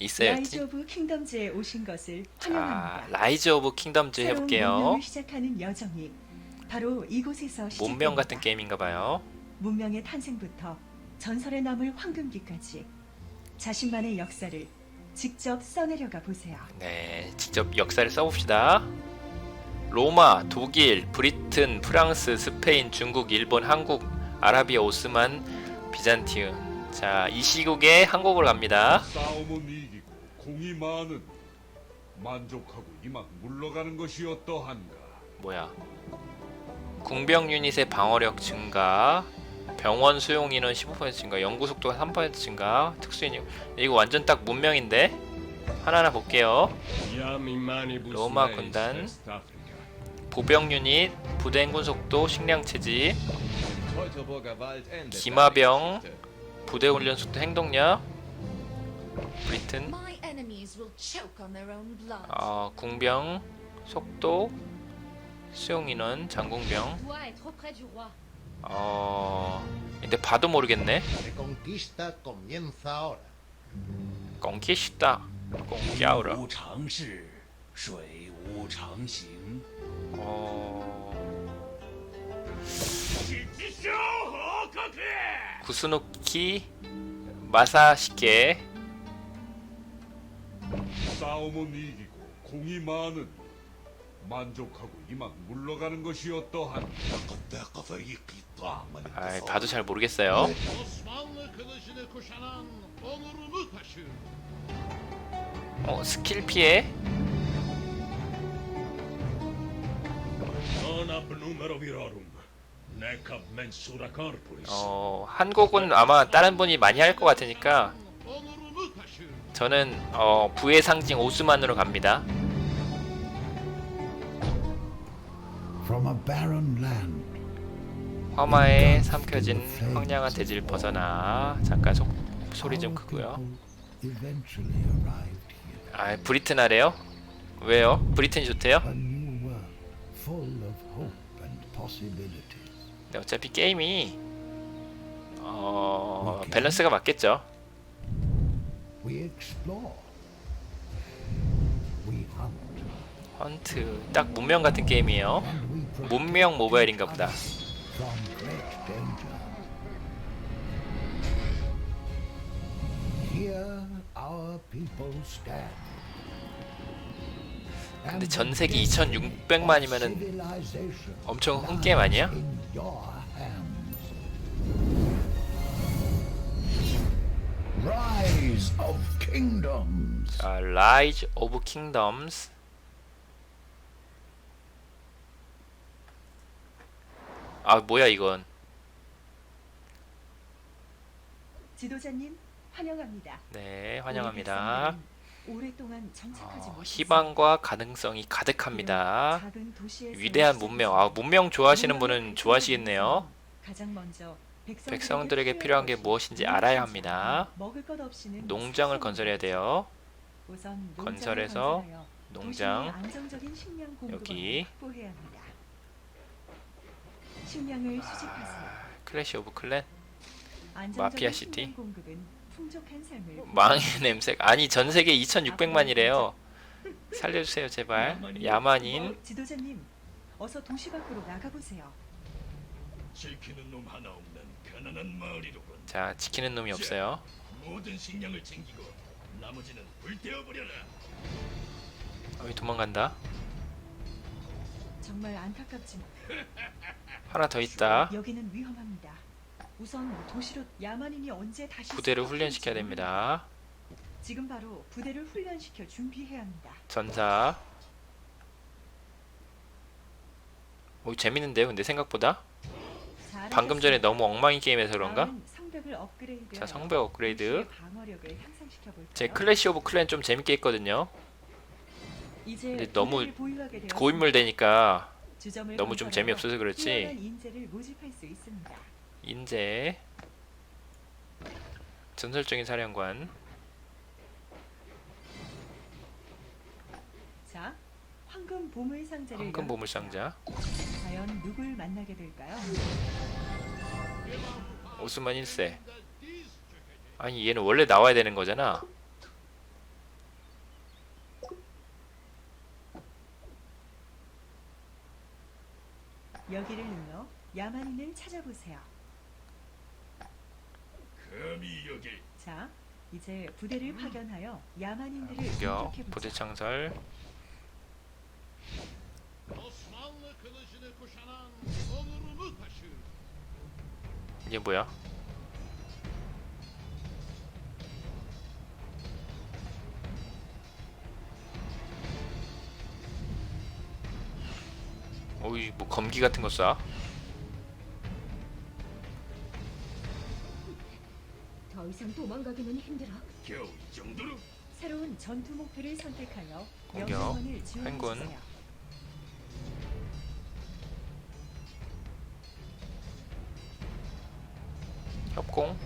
있어야지. 라이즈 오브 킹덤즈에 오신 것을 자, 환영합니다. 라이즈 오브 킹덤즈 새로운 해볼게요. 문명을 시작하는 여정이 바로 이곳에서 시작됩니다. 문명 같은 게임인가 봐요. 문명의 탄생부터 전설에 남을 황금기까지 자신만의 역사를 직접 써내려가 보세요. 네, 직접 역사를 써봅시다. 로마, 독일, 브리튼, 프랑스, 스페인, 중국, 일본, 한국, 아라비아, 오스만, 비잔티움. 자, 이 시국에 한국으로 갑니다. 싸움은 이기고 공이 많은 만족하고 이만 물러가는 것이 어떠한가? 뭐야? 궁병 유닛의 방어력 증가, 병원 수용 인원 15% 증가, 연구 속도가 3% 증가, 특수 인력. 이거 완전 딱 문명인데 하나하나 볼게요. 로마 군단. 보병 유닛, 부대 행군 속도, 식량 체지, 기마병, 부대 훈련소 때 행동력 브리튼. 어, 궁병 속도 수용인원 장궁병. 어... 근데 봐도 모르겠네. 공키시다 공기아우라 어... 구스노키, 마사시케, 싸움은 이기고 공이 많은 만족하고 이만 물러가는 것이 어떠한가? 아, 봐도 잘 모르겠어요. 어, 스킬 피해, ab mensura corporis. 어, 한국은 아마 다른 분이 많이 할 것 같으니까. 저는 어, 부의 상징 오스만으로 갑니다. From a barren land, 화마에 삼켜진 황량한 대지를 벗어나 잠깐 속, 소리 좀 크고요. people eventually arrived here. 아 브리튼 하래요? 왜요? 브리튼이 좋대요? 근데 어차피 게임이 어 밸런스가 맞겠죠. We explore. We hunt. 헌트 딱 문명 같은 게임이에요. And we protect 문명 모바일인가 보다. from great danger. Here our people stand. 근데 전 세계 2,600만이면은 엄청 큰 게임 아니야? Rise of kingdoms. 자, Rise of Kingdoms. 아 뭐야 이건? 지도자님 환영합니다. 네 환영합니다. 오랫동안 정착하지 어, 못했습니다. 희망과 가능성이 가득합니다. 작은 도시에서 위대한 문명. 아 문명 좋아하시는 분은 좋아하시겠네요. 가장 먼저 백성들에게 필요한 게 무엇인지 알아야 합니다. 먹을 것 없이는 농장을. 건설해야 돼요. 우선 농장을 건설해서 건설하여 농장 도시의 안정적인 식량 공급을 여기. 확보해야 합니다. 식량을 수집하세요. 클래시 오브 클랜 안정적인 마피아 시티. 식량 공급은 풍족한 삶을 망의 냄새. 아니 전 세계 2,600만이래요. 살려주세요 제발. 야만인. 지도자님, 어서 도시 밖으로 나가보세요. 지키는 놈 하나 없는 가난한 마을이로군. 자 지키는 놈이 없어요. 모든 식량을 챙기고 나머지는 불태워 버려라. 여기 도망간다. 정말 안타깝지만 하나 더 있다. 여기는 위험합니다. 우선 도시로 야만인이 언제 다시 부대를 훈련시켜야 됩니다. 지금 바로 부대를 훈련시켜 준비해야 합니다. 전사. 오 재밌는데요. 근데 생각보다 방금 전에 너무 엉망인 게임에서 그런가? 자 성벽 업그레이드. 제 클래시 오브 클랜 좀 재밌게 했거든요. 근데 너무. 고인물 되니까 너무 좀 재미없어서 그렇지. 인재 전설적인 사령관. 자, 황금 보물 상자를 황금 보물 상자. 과연 누굴 만나게 될까요? 오스만 1세. 아니 얘는 원래 나와야 되는 거잖아. 여기를 눌러 야만인을 찾아보세요. 감히 여기 자, 이제 부대를 파견하여 야만인들을 공격 공격해보자. 부대 창설 Osmanlı kılıcını kuşanan onurunu taşır. 이게 뭐야? 오이 뭐 검기 같은 거 쏴? 이상 도망가기는 힘들어. 겨우 이 정도로 새로운 전투 목표를 선택하여 공격, 명령원을 지원해 행군. 주세요. 협공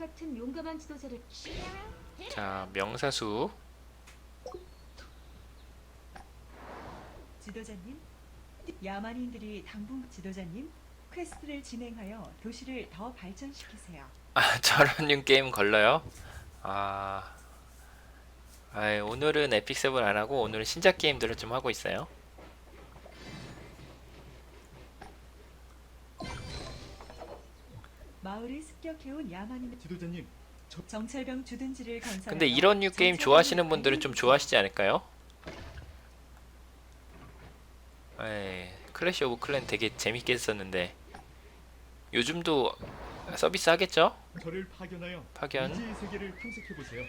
같은 용감한 지도자를 자 명사수 지도자님, 야만인들이 당분 지도자님 퀘스트를 진행하여 도시를 더 발전시키세요. 아 저런 류 게임 걸러요? 아 아이, 오늘은 에픽 세븐 안 하고 오늘은 신작 게임들을 좀 하고 있어요. 마을을 습격해온 야만인 지도자님 정찰병 주둔지를 건설. 근데 이런 류 게임 좋아하시는 분들은 좀 좋아하시지 않을까요? 에이, 클래시 오브 클랜 되게 재밌게 했었는데 요즘도 서비스 하겠죠? 저를 파견하여 파견 미지의 세계를 탐색해 보세요.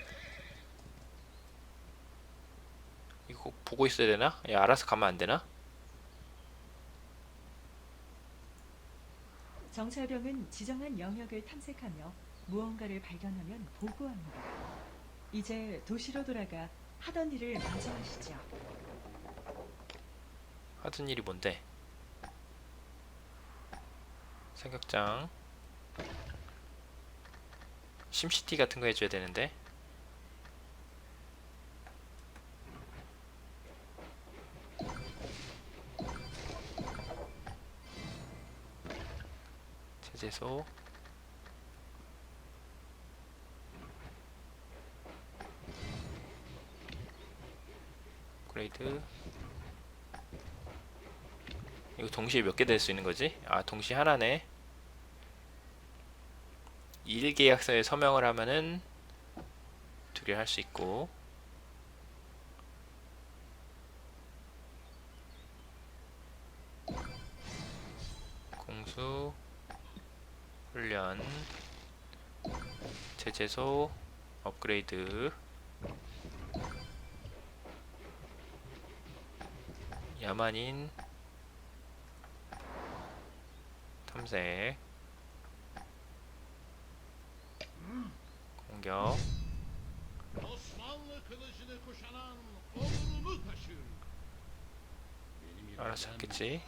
이거 보고 있어야 되나? 야 알아서 가면 안 되나? 정찰병은 지정한 영역을 탐색하며 무언가를 발견하면 보고합니다. 이제 도시로 돌아가 하던 일을 마저 하시죠. 하던 일이 뭔데? 사격장 심시티 같은 거 해줘야 되는데 제재소 그레이드 이거 동시에 몇 개 될 수 있는 거지? 아 동시에 하나네. 일 계약서에 서명을 하면은 두 개 할 수 있고. 공수 훈련 제재소 업그레이드. 야만인 탐색 공격 알아서 했겠지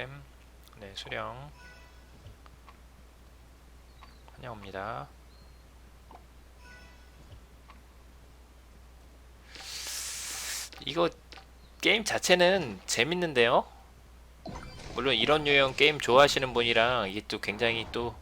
시스템 네 수령. 환영합니다. 이거 게임 자체는 재밌는데요? 물론 이런 유형 게임 좋아하시는 분이랑 이게 또 굉장히 또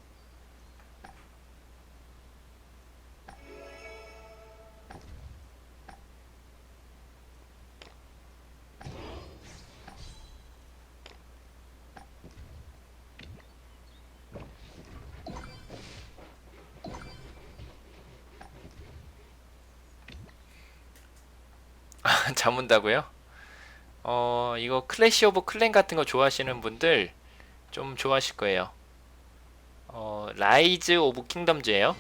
잠온다고요? 어 이거 클래시 오브 클랜 같은 거 좋아하시는 분들 좀 좋아하실 거예요. 어 라이즈 오브 킹덤즈예요.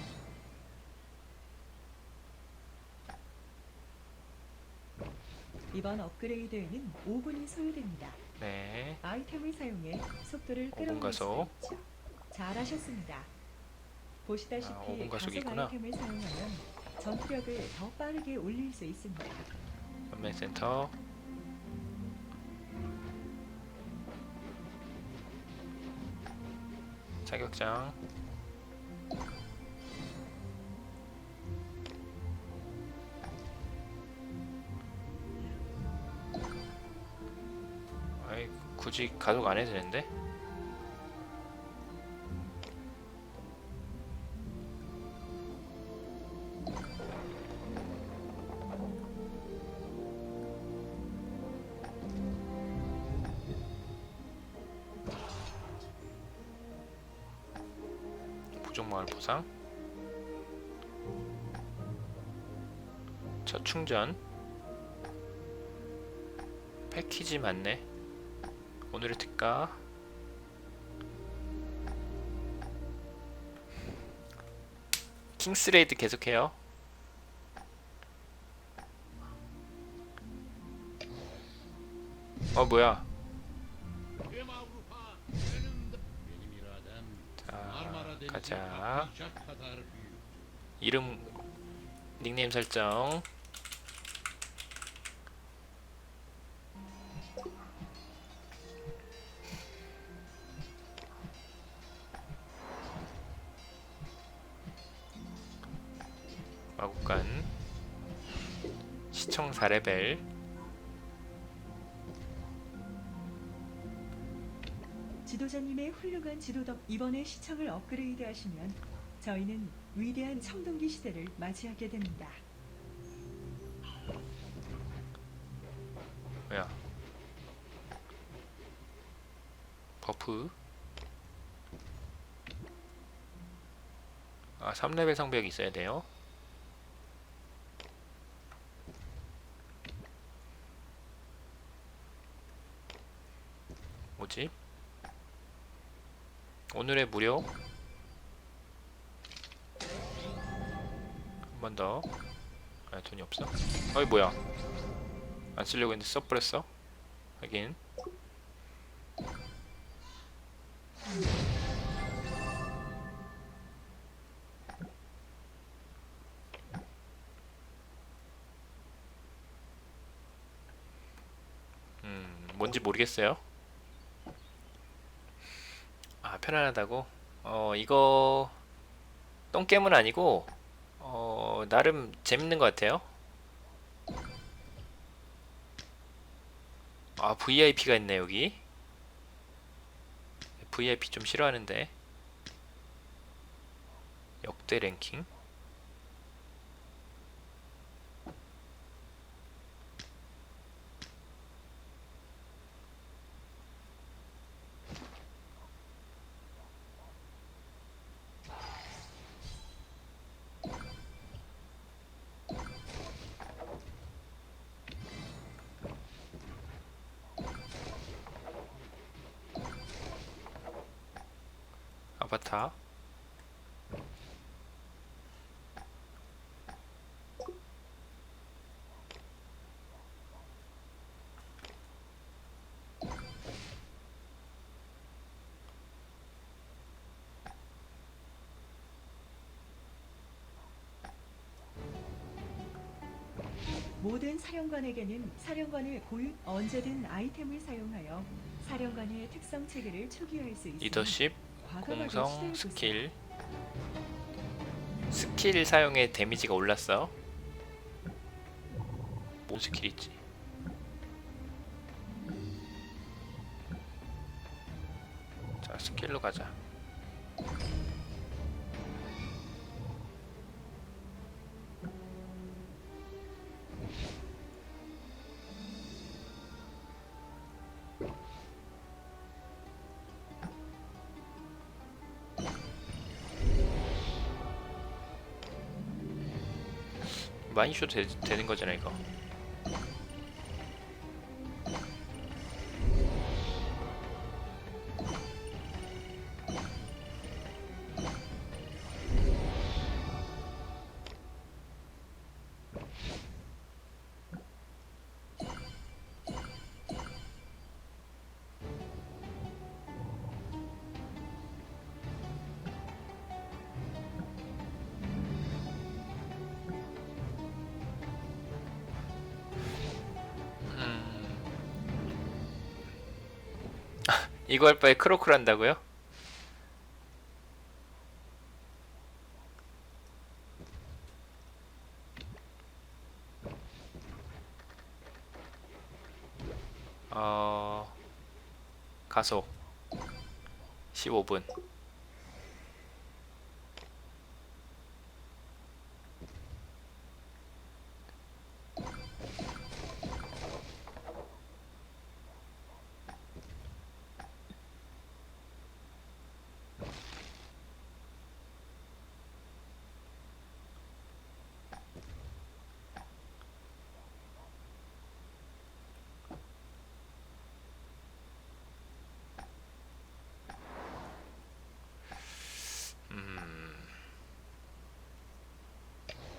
이번 업그레이드에는 5분이 소요됩니다. 네. 아이템을 사용해 속도를 오분 끌어올릴 수 가속. 있죠. 잘하셨습니다. 보시다시피 아, 가속이 가속 있구나. 아이템을 사용하면 전투력을 더 빠르게 올릴 수 있습니다. 연맹 센터. 자격장. 아이 굳이 가속 안 해도 되는데 충전 패키지 맞네 오늘의 특가 킹스레이드 계속해요 어 뭐야 자 가자. 이름 닉네임 설정 4레벨. 지도자님의 훌륭한 지도 덕 이번에 시청을 업그레이드하시면 저희는 위대한 청동기 시대를 맞이하게 됩니다. 뭐야? 버프? 아 3레벨 성벽이 있어야 돼요 뭐지? 오늘의 무료 한 번 더. 아 돈이 없어. 어이 뭐야? 안 쓰려고 했는데 써버렸어. 하긴. 음, 뭔지 모르겠어요. 아, 편안하다고? 어, 이거 똥겜은 아니고 어, 나름 재밌는 것 같아요. 아, VIP가 있네, 여기. VIP 좀 싫어하는데. 역대 랭킹. 아바타. 모든 사령관에게는 사령관의 고유 언제든 아이템을 사용하여 사령관의 특성 체계를 초기화할 수 있습니다. 리더십, 공성. 스킬. 스킬 사용의 데미지가 올랐어. 뭔 스킬 있지? 자, 스킬로 가자. 많이 줘도 되, 되는 거잖아 이거. 이거 할 바에 크로크를 한다고요? 어 가속 15분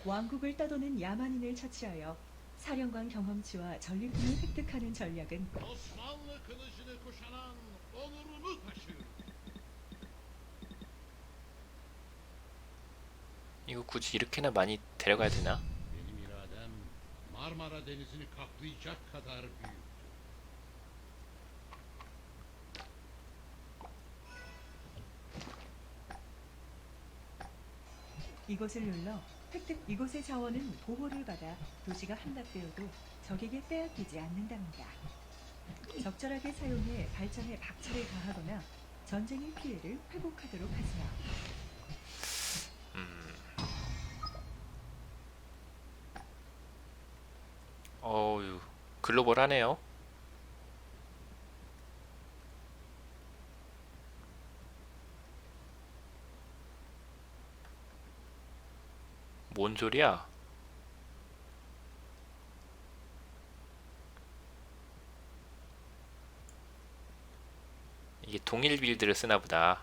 왕국을 떠도는 야만인을 처치하여 사령관 경험치와 전리품을 획득하는 전략은 Osmanlı kılıcını kuşanan onurunu taşır. 이거 굳이 이렇게나 많이 데려가야 되나? Benim iradem Marmara Denizi'ni kaplayacak kadar büyük. 이곳을 눌러 획득 이곳의 자원은 보호를 받아 도시가 함락되어도 적에게 빼앗기지 않는답니다. 적절하게 사용해 발전에 박차를 가하거나 전쟁의 피해를 회복하도록 하세요. 어유 글로벌하네요. 뭔 소리야? 이게 동일 빌드를 쓰나 보다.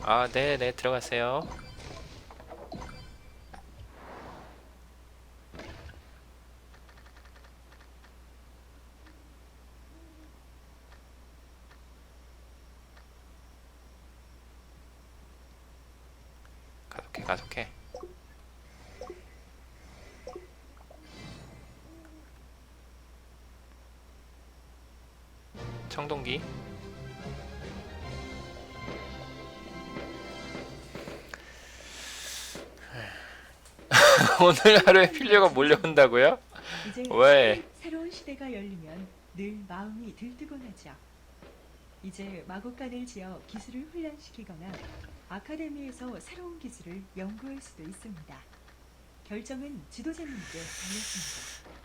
아, 네, 네, 들어가세요. 오늘 하루에 필요가 몰려온다고요? 이제 왜? 새로운 시대가 열리면 늘 마음이 들뜨곤 하죠. 이제 마곡간을 지어 기술을 훈련시키거나 아카데미에서 새로운 기술을 연구할 수도 있습니다. 결정은 지도자님께 달렸습니다.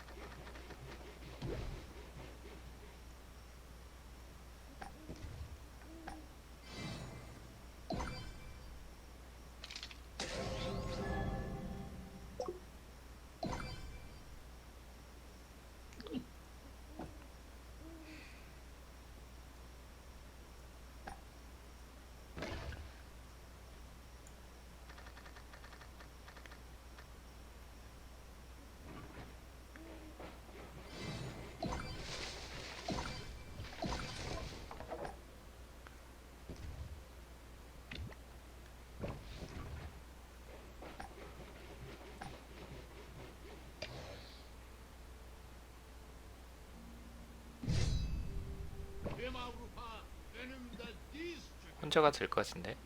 혼자가 될 것 같은데.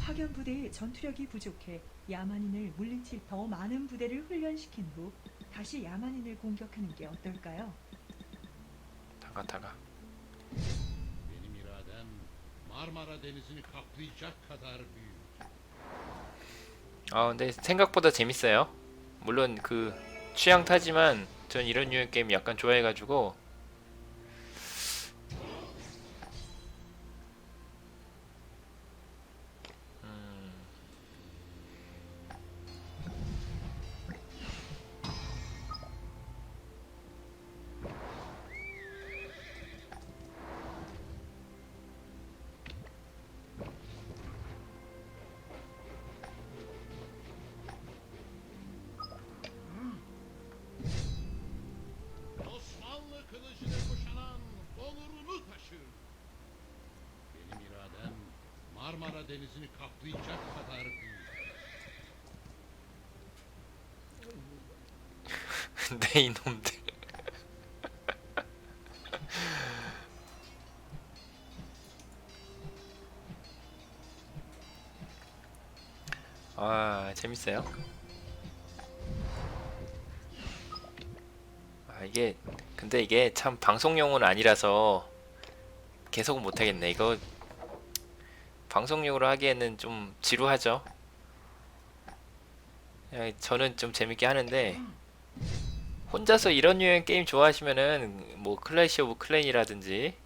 파견 부대의 전투력이 부족해 야만인을 물리칠 더 많은 부대를 훈련시킨 후 다시 야만인을 공격하는 게 어떨까요? 다가 다가. Benim iradem Marmara Denizi'ni kaplayacak kadar büyük. 아 근데 생각보다 재밌어요. 물론 그 취향 타지만 전 이런 류의 게임 약간 좋아해가지고 Karadeniz'ini kaplayacak kadar büyük. 내 이놈들 아 재밌어요 아 이게 근데 이게 참 방송용은 아니라서 계속 못하겠네. 이거 방송용으로 하기에는 좀 지루하죠. 야, 저는 좀 재밌게 하는데 혼자서 이런 유형 게임 좋아하시면은 뭐 클래시 오브 클랜이라든지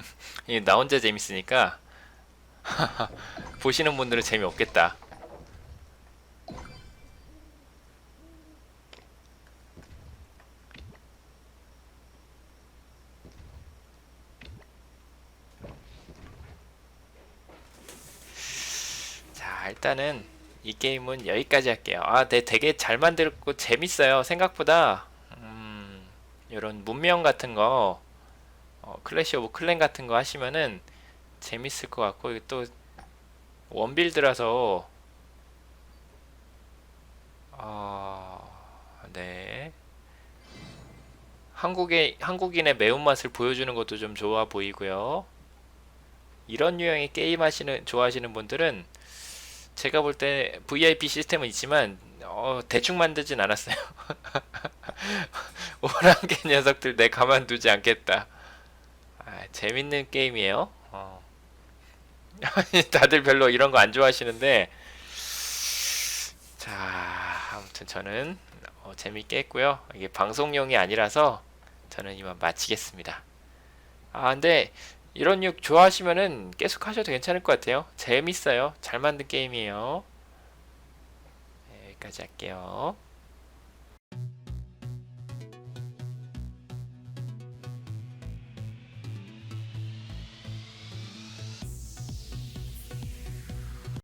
나 혼자 재밌으니까 보시는 분들은 재미없겠다. 자, 일단은 이 게임은 여기까지 할게요. 아, 네, 되게 잘 만들고 재밌어요. 생각보다 음, 이런 문명 같은 거 어, 클래시 오브 클랜 같은 거 하시면은 재밌을 것 같고 이게 또 원빌드라서 아, 네. 한국의 한국인의 매운맛을 보여주는 것도 좀 좋아 보이고요. 이런 유형의 게임 하시는 좋아하시는 분들은 제가 볼 때 VIP 시스템은 있지만 어, 대충 만들진 않았어요. 오랑캐 녀석들 내 가만두지 않겠다. 아, 재밌는 게임이에요. 어. 다들 별로 이런 거 안 좋아하시는데 자 아무튼 저는 어, 재밌게 했고요. 이게 방송용이 아니라서 저는 이만 마치겠습니다. 아 근데 이런 육 좋아하시면은 계속 하셔도 괜찮을 것 같아요. 재밌어요. 잘 만든 게임이에요. 네, 여기까지 할게요.